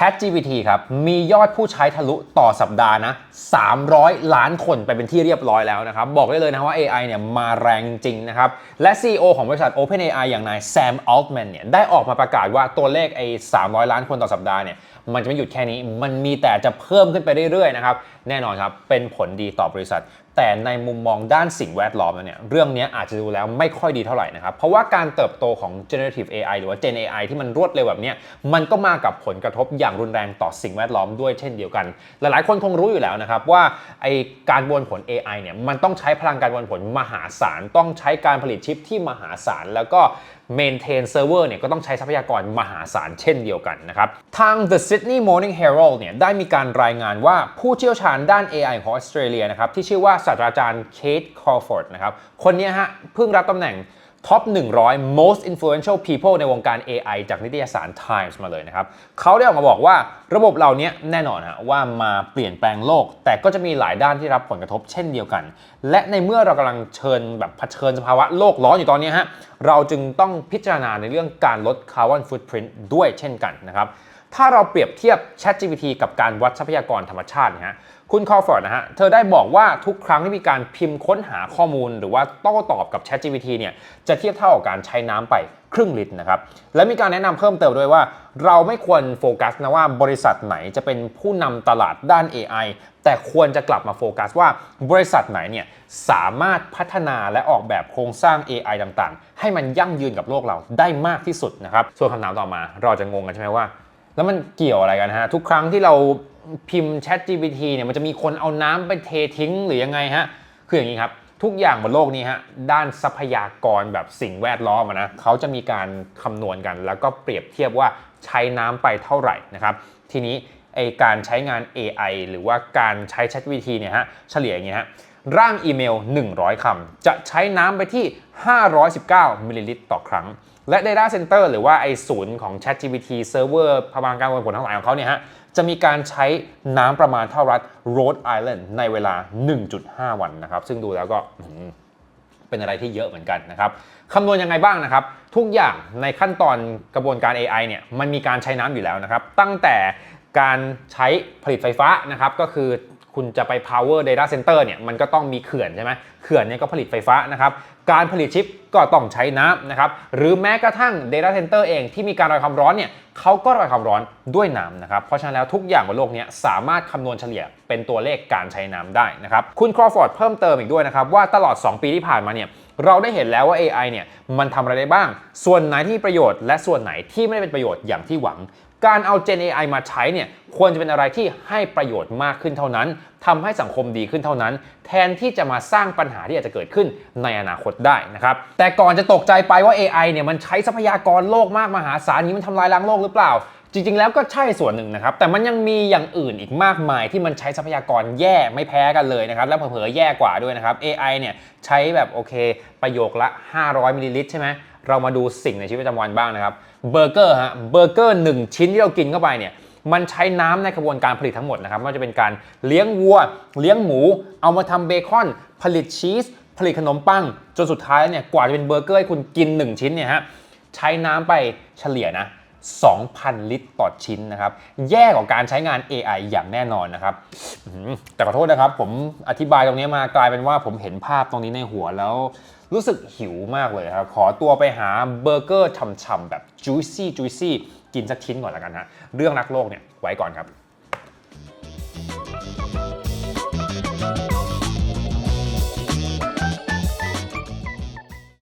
Chat GPT ครับมียอดผู้ใช้ทะลุต่อสัปดาห์นะ 300 ล้านคนไปเป็นที่เรียบร้อยแล้วนะครับ บอกได้เลยนะว่า AI เนี่ยมาแรงจริงนะครับ และ CEO ของบริษัท OpenAI อย่างนายแซมอัลต์แมนเนี่ยได้ออกมาประกาศว่าตัวเลขไอ้300 ล้านคนต่อสัปดาห์เนี่ย มันจะไม่หยุดแค่นี้ มันมีแต่จะเพิ่มขึ้นไปเรื่อยๆนะครับ แน่นอนครับ เป็นผลดีต่อบริษัท แต่ในมุมมองด้านสิ่งแวดล้อมเนี่ยเรื่องนี้อาจจะดูแล้วไม่ค่อยดีเท่าไหร่นะครับ เพราะว่าการเติบโตของ generative AI หรือว่า Gen AI ที่มันรวดเร็วแบบนี้มันก็มากับผลกระทบอย่างรุนแรงต่อสิ่งแวดล้อมด้วยเช่นเดียวกัน หลายๆ คนคงรู้อยู่แล้วนะครับว่าไอการบวนผล AI เนี่ยมันต้องใช้พลังการบวนผลมหาศาลต้องใช้การผลิตชิปที่มหาศาลแล้วก็ maintain server เนี่ยก็ต้องใช้ทรัพยากรมหาศาลเช่นเดียวกันนะครับทาง The Sydney Morning Herald เนี่ยได้มีการรายงานว่าผู้เชี่ยวชาญด้าน AI ของออสเตรเลียนะครับที่ชื่อว่าศาสตราจารย์เคทคอร์ฟอร์ดนะครับคนนี้ฮะเพิ่งรับตำแหน่ง ท็อป100 most influential people ในวงการ AI จากนิตยสาร Times มาเลยนะครับเขาได้ออกมาบอกว่าระบบเหล่านี้แน่นอนฮะว่ามาเปลี่ยนแปลงโลก แต่ก็จะมีหลายด้านที่รับผลกระทบเช่นเดียวกัน และในเมื่อเรากำลังเชิญแบบเผชิญสภาวะโลกร้อนอยู่ตอนนี้ฮะเราจึงต้องพิจารณาในเรื่องการลดคาร์บอนฟุตพิ้นด้วยเช่นกันนะครับ ถ้าเราเปรียบเทียบ ChatGPT กับการวัดทรัพยากรธรรมชาตินะฮะคุณคอฟอร์ดนะฮะเธอได้บอกว่าทุกครั้งที่มีการพิมพ์ค้นหาข้อมูล หรือว่าโต้ตอบกับ ChatGPT เนี่ยจะเทียบเท่ากับการใช้น้ำไปครึ่งลิตรนะครับและมีการแนะนำเพิ่มเติมด้วยว่า เราไม่ควรโฟกัสนะว่าบริษัทไหนจะเป็นผู้นำตลาดด้าน AI แต่ควรจะกลับมาโฟกัสว่าบริษัทไหนเนี่ยสามารถพัฒนาและออกแบบโครงสร้าง AI ต่างๆ ให้มันยั่งยืนกับโลกเราได้มากที่สุดนะครับส่วนคำถามต่อมาเราจะงงกันใช่ไหมว่า แล้วมันเกี่ยวอะไรกันฮะ ทุกครั้งที่เราพิมพ์ Chat GPT เนี่ยมันจะมีคนเอาน้ำไปเททิ้งหรือยังไงฮะ คืออย่างนี้ครับ ทุกอย่างบนโลกนี้ฮะด้านทรัพยากรแบบสิ่งแวดล้อมนะเขาจะมีการคำนวณกัน แล้วก็เปรียบเทียบว่าใช้น้ำไปเท่าไหร่นะครับ ทีนี้ไอการใช้งาน AI หรือว่าการใช้ Chat GPT เนี่ยฮะเฉลี่ยอย่างนี้ฮะ ร่างอีเมล 100 คำ จะใช้น้ำไปที่ 519 มิลลิลิตรต่อครั้ง และ Data Center หรือว่าไอศูนย์ของ ChatGPT Server พลังการประมวลผลทั้งหลายของเขาเนี่ยฮะ จะมีการใช้น้ำประมาณเท่ารัฐ Rhode Island ในเวลา 1.5 วันนะครับ ซึ่งดูแล้วก็เป็นอะไรที่เยอะเหมือนกันนะครับคำนวณยังไงบ้างนะครับ ทุกอย่างในขั้นตอนกระบวนการ AI เนี่ยมันมีการใช้น้ำอยู่แล้วนะครับ ตั้งแต่การใช้ผลิตไฟฟ้านะครับก็คือ คุณจะไป power data center เนี่ยมันก็ต้องมีเขื่อนใช่ไหมเขื่อนเนี่ยก็ผลิตไฟฟ้านะครับ การผลิตชิปก็ต้องใช้น้ำนะครับ หรือแม้กระทั่ง data center เองที่มีการระบายความร้อนเนี่ยเขาก็ระบายความร้อนด้วยน้ำนะครับ เพราะฉะนั้นแล้วทุกอย่างบนโลกนี้สามารถคำนวณเฉลี่ยเป็นตัวเลขการใช้น้ำได้นะครับ คุณครอฟอร์ดเพิ่มเติมอีกด้วยนะครับว่าตลอด 2 ปีที่ผ่านมาเนี่ยเราได้เห็นแล้วว่า AI เนี่ยมันทำอะไรได้บ้าง ส่วนไหนที่มีประโยชน์และส่วนไหนที่ไม่ได้เป็นประโยชน์อย่างที่หวัง การเอา Gen AI มาใช้เนี่ยควรจะเป็นอะไรที่ให้ประโยชน์มากขึ้นเท่านั้นทำให้สังคมดีขึ้นเท่านั้น แทนที่จะมาสร้างปัญหาที่อาจจะเกิดขึ้นในอนาคตได้นะครับ แต่ก่อนจะตกใจไปว่า AI เนี่ยมันใช้ทรัพยากรโลกมากมหาศาลนี้มันทำลายล้างโลกหรือเปล่า จริงๆ แล้วก็ใช่ส่วนหนึ่งนะครับ แต่มันยังมีอย่างอื่นอีกมากมายที่มันใช้ทรัพยากรแย่ไม่แพ้กันเลยนะครับ แล้วเผลอๆแย่กว่าด้วยนะครับ AI เนี่ยใช้แบบโอเค ประโยคละ 500มิลลิลิตรใช่ไหมเรามาดูสิ่งในชีวิตประจำวันบ้างนะครับเบอร์เกอร์ฮะเบอร์เกอร์หนึ่งชิ้นที่เรากินเข้าไปเนี่ยมันใช้น้ำในกระบวนการผลิตทั้งหมดนะครับไม่ว่าจะเป็นการเลี้ยงวัว เลี้ยงหมู เอามาทำเบคอน ผลิตชีส ผลิตขนมปัง จนสุดท้ายเนี่ยกว่าจะเป็นเบอร์เกอร์ให้คุณกิน 1 ชิ้นเนี่ยฮะใช้น้ำไปเฉลี่ยนะ 2,000 ลิตรต่อชิ้นนะครับ แย่กว่าการใช้งาน AI อย่างแน่นอนนะครับ แต่ขอโทษนะครับ ผมอธิบายตรงนี้มากลายเป็นว่าผมเห็นภาพตรงนี้ในหัวแล้ว รู้สึกหิวมากเลยครับ ขอตัวไปหาเบอร์เกอร์ฉ่ำๆแบบ juicy juicy กินสักชิ้นก่อนละกันฮะเรื่องรักโลกเนี่ยไว้ก่อนครับ